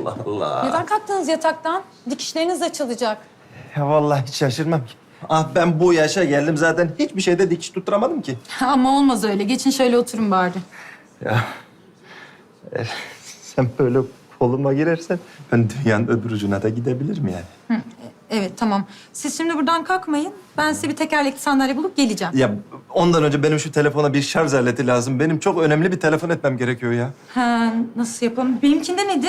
Allah Allah. Neden kalktınız yataktan? Dikişleriniz açılacak. Ya vallahi hiç şaşırmam ki. Ah ben bu yaşa geldim zaten hiçbir şeyde dikiş tutturamadım ki. Ama olmaz öyle. Geçin şöyle oturun bari. Ya eğer sen böyle koluma girersen ben dünyanın öbür ucuna da gidebilirim yani. Evet tamam. Siz şimdi buradan kalkmayın. Ben size bir tekerlekli sandalye bulup geleceğim. Ya ondan önce benim şu telefona bir şarj aleti lazım. Benim çok önemli bir telefon etmem gerekiyor ya. Ha, nasıl yapalım? Benimkinde neydi?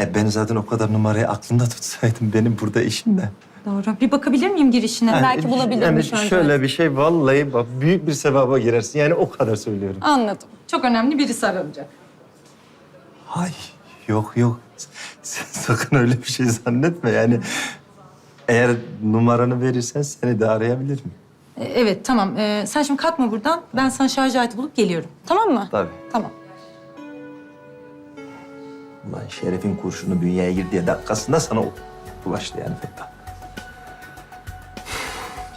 E ben zaten o kadar numarayı aklımda tutsaydım benim burada işim ne? Doğru. Bir bakabilir miyim girişine? Belki bulabilirim Yani şöyle bir şey vallahi bak büyük bir sevaba girersin. Yani o kadar söylüyorum. Anladım. Çok önemli birisi aranacak. Hay yok yok. Sen sakın öyle bir şey zannetme yani. Eğer numaranı verirsen seni de arayabilirim. E, Evet tamam. Ee, sen şimdi kalkma buradan. Ben sana şarj aleti bulup geliyorum. Tamam mı? Tabii. Tamam. Ulan Şeref'in kurşunu bünyeye girdiği dakikasında sana o bulaştı yani Fettah.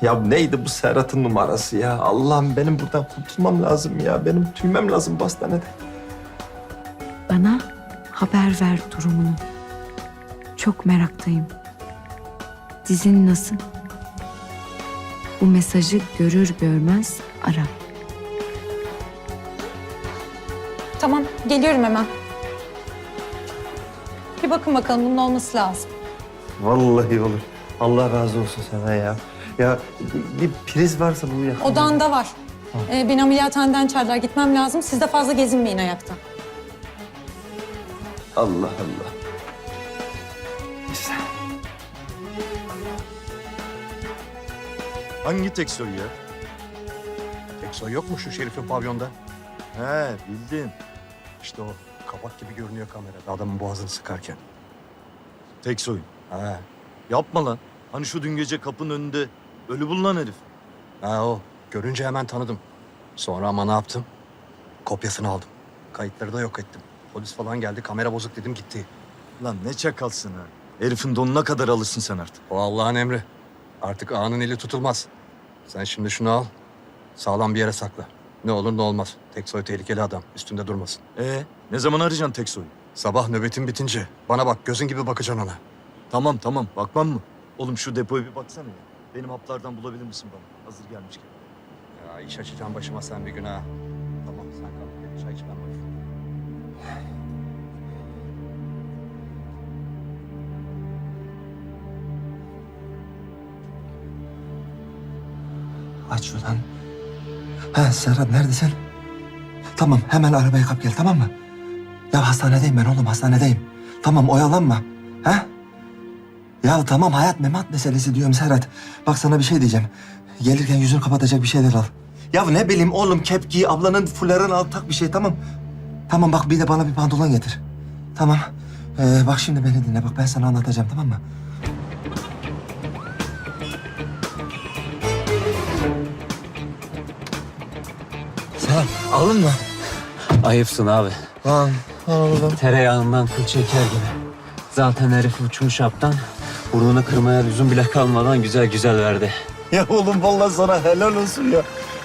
Ya neydi bu Serhat'ın numarası ya? Allah'ım benim buradan kurtulmam lazım ya. Benim tüymem lazım bu hastanede. Bana haber ver durumunu. Çok meraktayım. Dizin nasıl? Bu mesajı görür görmez ara. Tamam. Geliyorum hemen. Bir bakın bakalım bunun olması lazım. Vallahi olur. Allah razı olsun sana ya. Ya bir priz varsa bu yakın. Odanda var. Ee, beni ameliyathaneden çağırdılar. Gitmem lazım. Siz de fazla gezinmeyin ayakta. Allah Allah. Neyse. Hangi Teksoy ya? Teksoy yok mu şu Şerif'in pavyonda? He bildim. İşte o kapak gibi görünüyor kamerada adamın boğazını sıkarken. Teksoy. Ha, Yapma lan. Hani şu dün gece kapının önünde ölü bulunan herif. ha o. Görünce hemen tanıdım. Sonra ama ne yaptım? Kopyasını aldım. Kayıtları da yok ettim. Polis falan geldi, kamera bozuk dedim gitti. Lan ne çakalsın ha. Herifin donuna kadar alırsın sen artık. O Allah'ın emri. Artık ağanın eli tutulmaz. Sen şimdi şunu al, sağlam bir yere sakla. Ne olur ne olmaz. Teksoy tehlikeli adam, üstünde durmasın. Ee, ne zaman arayacaksın Teksoy'u? Sabah nöbetin bitince bana bak, gözün gibi bakacaksın ona. Tamam tamam bakmam mı? Oğlum şu depoya bir baksana ya. Benim haplardan bulabilir misin bana? Hazır gelmişken. Ya iş açacağım başıma sen bir gün ha. Tamam sen kal. Çay iç ben bakayım. Aç ulan. Ha Serhat neredesin? Tamam hemen arabayı kap gel tamam mı? Ya hastanedeyim ben oğlum hastanedeyim. Tamam oyalanma. Ha? Ya tamam hayat memat meselesi diyorum Serhat. Bak sana bir şey diyeceğim. Gelirken yüzünü kapatacak bir şeyler al. Ya ne bileyim oğlum kepki ablanın fularını al tak bir şey tamam. Tamam bak bir de bana bir pantolon getir. Tamam. Ee, bak şimdi beni dinle bak ben sana anlatacağım tamam mı? Serhat alınma. Ayıpsın abi. Lan oğlum. Tereyağından kıl çeker gibi. Zaten herif uçmuş haptan. Burnunu kırmaya lüzum bile kalmadan güzel güzel verdi. Ya oğlum vallahi sana helal olsun ya.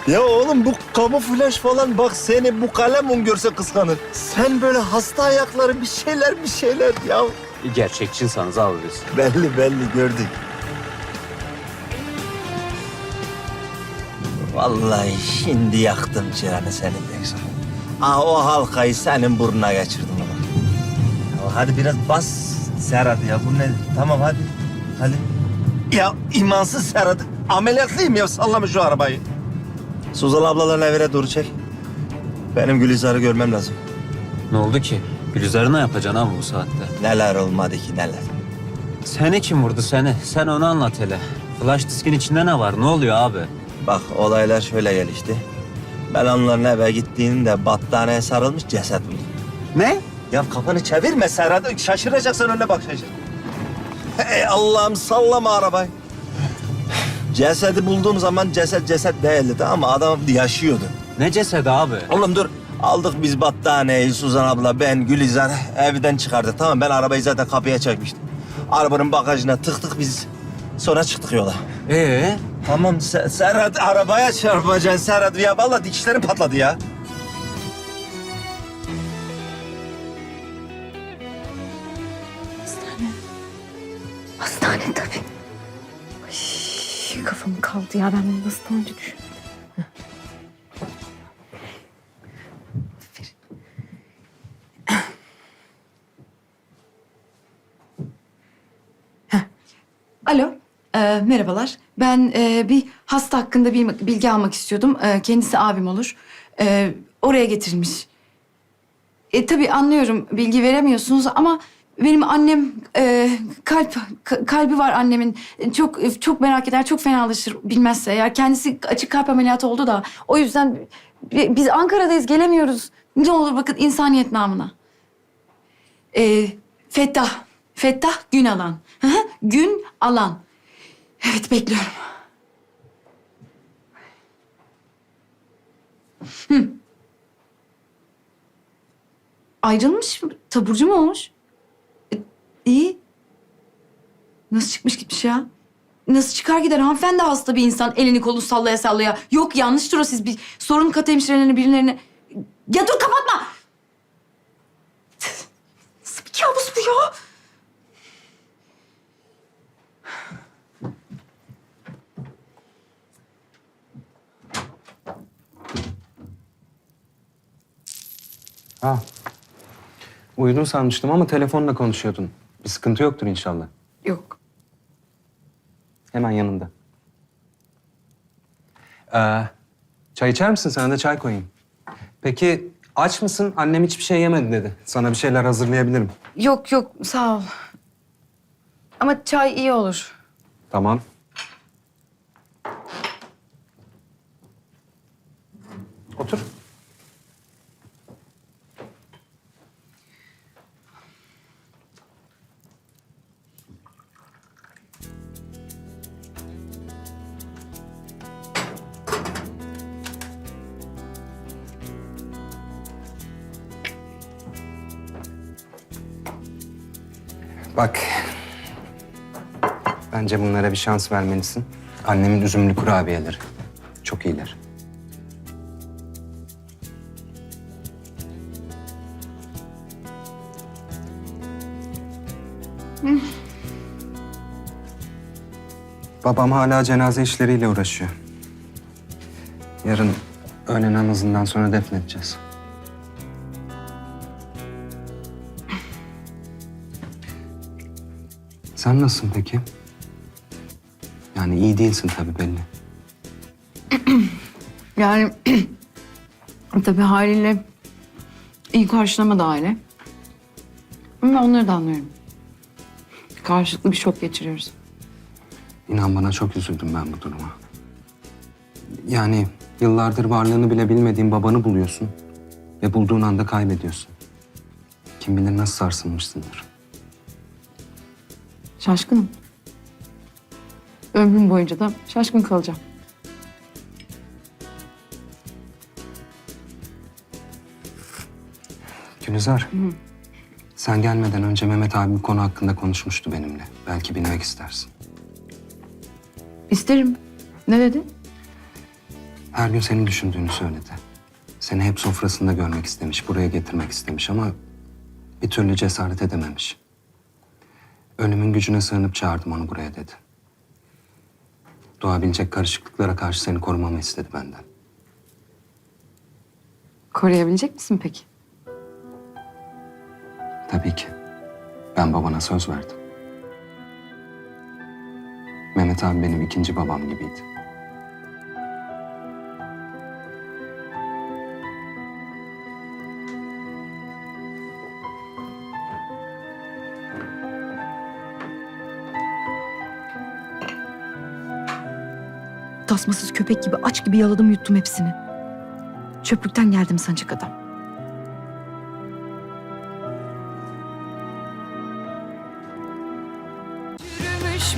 Ya oğlum bu kamuflaj falan bak seni bu kalemun görse kıskanır. Sen böyle hasta ayakları bir şeyler bir şeyler ya. Gerçekçi insanız abi biz. Belli belli gördük. Vallahi şimdi yaktım çıranı senin Beksan. Aa o halkayı senin burnuna geçirdim ama. Ya hadi biraz bas Serhat ya bu ne? Tamam hadi. Hadi. Ya imansız Serhat. Ameliyatlıyım ya sallama şu arabayı. Suzan ablaların evine doğru çek. Benim Gülizar'ı görmem lazım. Ne oldu ki? Gülizar'ı ne yapacaksın abi bu saatte? Neler olmadı ki neler. Seni kim vurdu seni? Sen onu anlat hele. Flash diskin içinde ne var? Ne oluyor abi? Bak olaylar şöyle gelişti. Ben onların eve gittiğinde battaniyeye sarılmış ceset buldum. Ne? Ya kafanı çevirme Serhat. Şaşıracaksın önüne bak şaşır. Hey Allah'ım sallama arabayı. Cesedi bulduğum zaman ceset ceset değildi tamam mı? Adam yaşıyordu. Ne cesedi abi? Oğlum dur. Aldık biz battaniyeyi Suzan abla, ben, Gülizar evden çıkardık tamam? Ben arabayı zaten kapıya çekmiştim. Arabanın bagajına tıktık biz. Sonra çıktık yola. Ee? Tamam Se- Serhat arabaya çarpacaksın Serhat. Ya vallahi dikişlerim patladı ya. Hastane tabii. Ay, kafam kaldı ya ben bunu nasıl önce düşünmedim. Aferin. Alo, e, merhabalar. Ben e, bir hasta hakkında bir bilgi almak istiyordum. E, kendisi abim olur. E, oraya getirilmiş. E, tabii anlıyorum bilgi veremiyorsunuz ama benim annem e, kalp ka- kalbi var annemin. E, Çok çok merak eder, çok fenalaşır bilmezse. Eğer kendisi açık kalp ameliyatı oldu da o yüzden bi- biz Ankara'dayız gelemiyoruz. Ne olur bakın insaniyet namına. E, Fettah, Fettah gün alan. Hı hı, gün alan. Evet bekliyorum. Ayrılmış mı? Taburcu mu olmuş? E, iyi. Nasıl çıkmış gitmiş ya? Nasıl çıkar gider? Hanımefendi hasta bir insan. Elini kolunu sallaya sallaya. Yok yanlıştır o siz bir sorun kat hemşirelerine birilerine... Ya dur kapatma! Nasıl bir kabus bu ya? Ha. Uyudun sanmıştım ama telefonla konuşuyordun. Bir sıkıntı yoktur inşallah. Yok. Hemen yanında. Ee, çay içer misin? Sana da çay koyayım. Peki aç mısın? Annem hiçbir şey yemedi dedi. Sana bir şeyler hazırlayabilirim. Yok yok sağ ol. Ama çay iyi olur. Tamam. Bak. Bence bunlara bir şans vermelisin. Annemin üzümlü kurabiyeleri. Çok iyiler. Babam hala cenaze işleriyle uğraşıyor. Yarın öğle namazından sonra defnedeceğiz. Sen nasılsın peki? Yani iyi değilsin tabii belli. Yani tabii haliyle iyi karşılamadı aile. Ama onları da anlıyorum. Karşılıklı bir şok geçiriyoruz. İnan bana çok üzüldüm ben bu duruma. Yani yıllardır varlığını bile bilmediğin babanı buluyorsun ve bulduğun anda kaybediyorsun. Kim bilir nasıl sarsılmışsındır. Şaşkınım. Ömrüm boyunca da şaşkın kalacağım. Gülizar, sen gelmeden önce Mehmet abi bu konu hakkında konuşmuştu benimle. Belki bilmek istersin. İsterim. Ne dedi? Her gün seni düşündüğünü söyledi. Seni hep sofrasında görmek istemiş, buraya getirmek istemiş ama bir türlü cesaret edememiş. Ölümün gücüne sığınıp çağırdım onu buraya dedi. Doğabilecek karışıklıklara karşı seni korumamı istedi benden. Koruyabilecek misin peki? Tabii ki. Ben babana söz verdim. Mehmet abi benim ikinci babam gibiydi. Tasmasız köpek gibi aç gibi yaladım yuttum hepsini. Çöplükten geldim sancak adam. Yürümüş